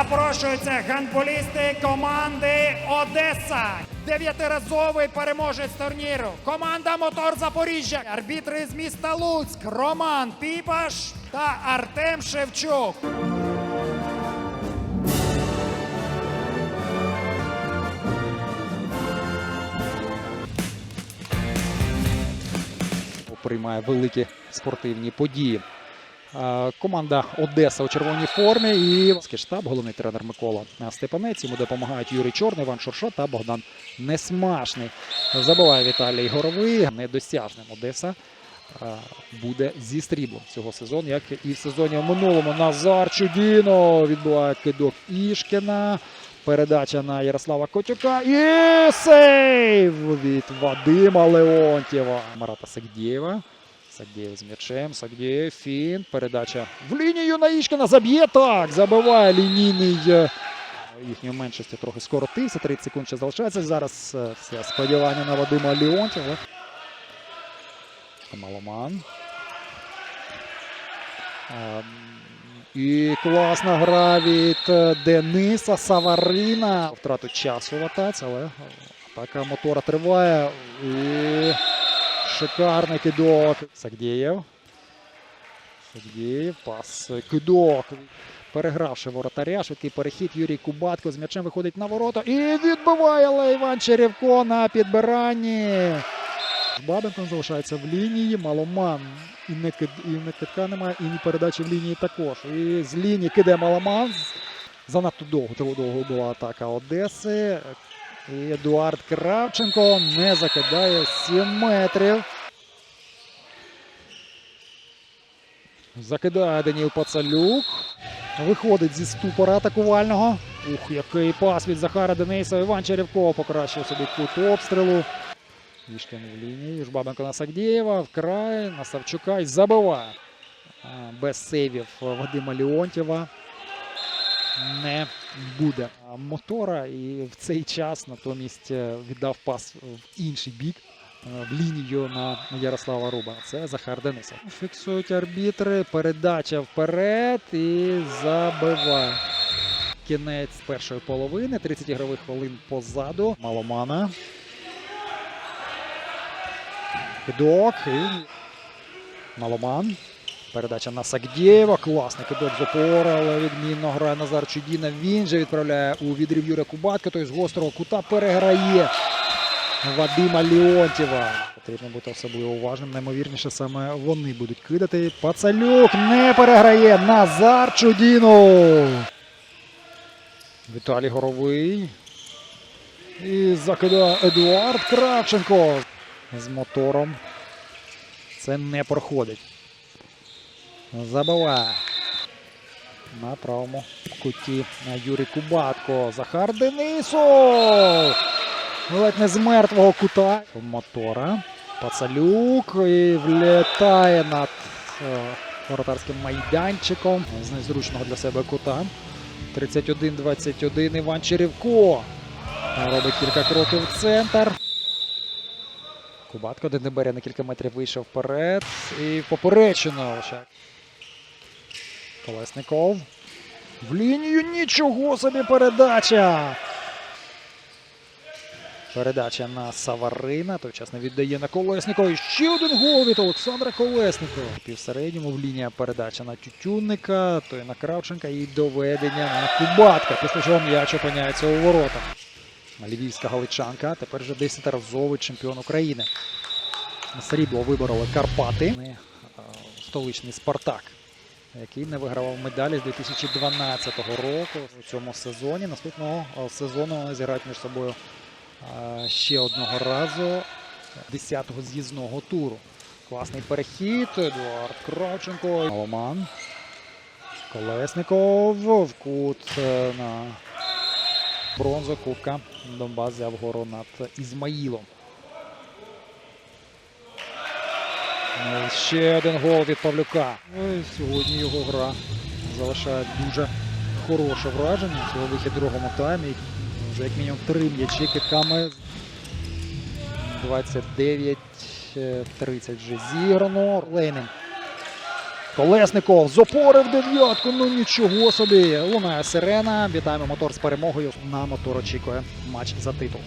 Запрошуються гандболісти команди Одеса. Дев'ятиразовий переможець турніру. Команда Мотор Запоріжжя. Арбітри з міста Луцьк. Роман Піпаш та Артем Шевчук. приймає великі спортивні події. Е, Команда Одеса у червоній формі і штаб, головний тренер Микола Степанець. Йому допомагають Юрій Чорний, Іван Шуршо та Богдан Несмашний. Забиває Віталій Горовий. Недосяжним Одеса е, буде зі сріблом цього сезону, як і в сезоні в минулому. Назар Чудіно відбуває кидок Ішкіна. Передача на Ярослава Котюка. І сейв від Вадима Леонтьєва. Марата Сагдєєва. Сагдєєв з м'ячем. Сагдєєв, фін. Передача в лінію на Ішкіна. Заб'є так. Забиває лінійний. е, Їхньої меншості трохи скоротився. 30 секунд ще залишається. Зараз е, все сподівання на Вадима Леонтьєва. Маломан. Ем, І класна гра від е, Дениса Саварина. Втрату часу в атаці, але атака мотора триває. І шикарний кидок. Сагдєєв. Сагдєєв. Пас. Кидок. Перегравши воротаря, швидкий перехід. Юрій Кубатко з м'ячем виходить на ворота. І відбиває але Іван Черевко на підбиранні. Бабенко залишається в лінії. Маломан. І не, кид, і не кидка немає, і передачі в лінії також. І з лінії киде Маломан. Занадто довго, довго була атака Одеси. І Едуард Кравченко не закидає 7 метрів. Закидає Даніл Пацалюк. Виходить зі ступора атакувального. Ух, який пас від Захара Дениса. Іван Черевко покращив собі кут обстрілу. Вішкін в лінії. Жбабенко на Сагдєєва. Вкрай на Савчука і забиває. Без сейвів Вадима Леонтьєва не буде мотора. І в цей час натомість е, віддав пас в інший бік. е, В лінію на Ярослава Руба. Це Захар Денисов. Фіксують арбітри. Передача вперед і забиває. Кінець першої половини. 30 ігрових хвилин позаду. Маломана. Кидок. І... Маломан. Передача на Сагдєєва. Класний кидок з опора, але відмінно грає Назар Чудіна. Він же відправляє у відрив Юрія Кубатка. Той з гострого кута переграє Вадима Леонтьєва. Потрібно бути особливо уважним. Наймовірніше, саме вони будуть кидати. Пацалюк не переграє. Назар Чудінов. Віталій Горовий. І закидає Едуард Кравченко з мотором. Це не проходить. Забиває. На правому куті Юрій Кубатко. Захар Денисов. Ледь не з мертвого кута. Мотора. Пацалюк і влітає над е, воротарським майданчиком. З незручного для себе кута. 31-21 Іван Черевко. Робить кілька кроків в центр. Кубатко Денеберя на кілька метрів вийшов вперед. І поперечено. Колесников. В лінію нічого собі передача. Передача на Саварина. Той час не віддає на Колесникова. І ще один гол від Олександра Колесникова. Півсередньому в лінія передача на Тютюнника, той на Кравченка і доведення на Кубатка. Після чого м'яч опиняється у воротах. Львівська галичанка, тепер вже 10-разовий чемпіон України. Срібло вибороли Карпати. Е, Столичний Спартак, який не вигравав медалі з 2012 року у цьому сезоні. Наступного е, сезону вони зіграють між собою е, ще одного разу 10-го з'їзного туру. Класний перехід. Едуард Кравченко. Маломан. Колесников в кут е, на бронзу Кубка Донбас взяв гору над Ізмаїлом. Ну, і Ще один гол від Павлюка. Ну, Сьогодні його гра залишає дуже хороше враження. Цього вихід другому таймі. Вже як мінімум три м'ячі китками. 29-30 вже зіграно. Лейнин Колесников з опори в дев'ятку. Ну нічого собі. Лунає сирена. Вітаємо мотор з перемогою. На мотор очікує матч за титул.